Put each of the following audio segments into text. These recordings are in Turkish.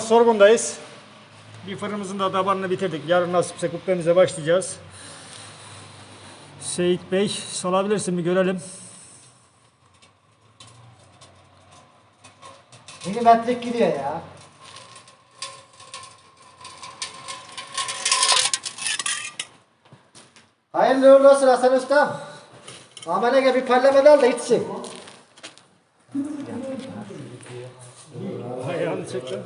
Sorgundayız. Bir fırınımızın da tabanını bitirdik. Yarın nasipse kubbemize başlayacağız. Seyit Bey salabilirsin bir görelim. Milimetrik gidiyor ya. Hayırlı uğurlu olsun Hasan Usta. Amele gel bir parlament al da içsin. Ayağını çek lan.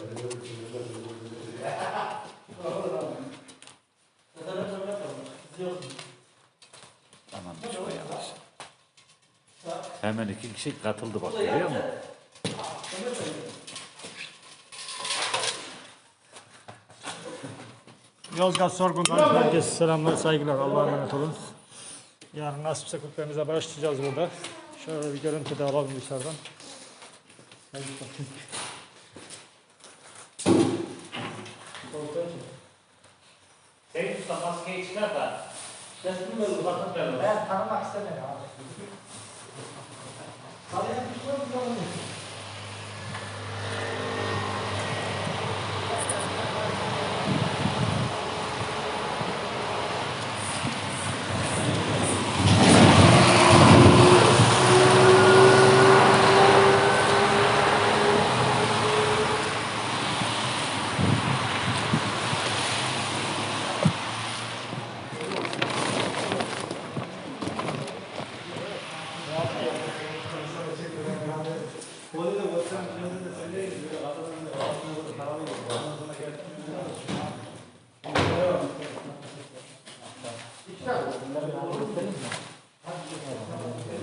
Aman düşme yavaş. Hemen iki kişi katıldı bak görüyor musun? Yozgat Sorgun'dan herkese selamlar, saygılar. Allah'a emanet olun. Yarın nasipse kubbemize başlayacağız burada. Şöyle bir görüntü de alalım dışarıdan. Hadi bakayım. Sen usta maskeyi çıkar da. Sesini uzaktan ver. Ben tanımak istemiyorum abi.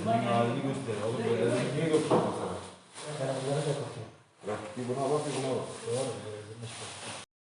Halini göster. Oğlum böyle niye gösteriyorsun sana? Ben onlara da bakıyorum. Bak bir buna bak bir buna bak. Doğru. Yanlış bak.